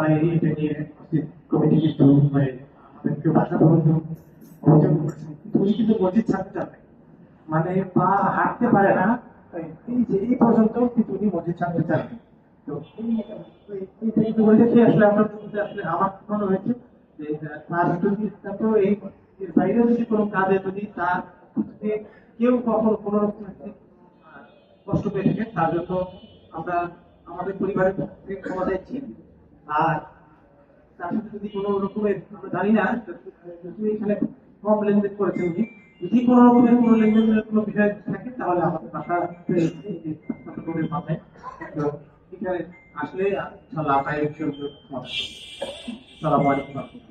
প্রায় এটা নিয়ে কমিটি কিন্তু আমাদেরকে ভাষা পর্যন্ত অভিযোগ করেছেন উনি কিন্তু মসজিদ ছাড়তে নাই। মানে পা হাঁটতে পারে না এই যে এই পর্যন্ত কিন্তু উনি মসজিদ ছাড়তে চান আসলে আমরা হয়েছে তো এই এর বাইরে যদি কোনো কাজে যদি তার কেউ কখনো কোনো রকম কষ্ট পেয়ে থাকে তার জন্য আমরা আমাদের পরিবারের ক্ষমা চাইছি আর তার সাথে যদি কোনো রকমের, আমরা জানি না যদি এখানে কম লেনদেন করেছেন উনি, যদি কোনো রকমের কোনো লেনদেনের কোনো বিষয় থাকে, তাহলে আমাদের বাসা চট্টগ্রামের মাথায় এখানে আসলে, ইনশাআল্লাহ আমরা এই বিষয়গুলো সমাধান আলাইকুম।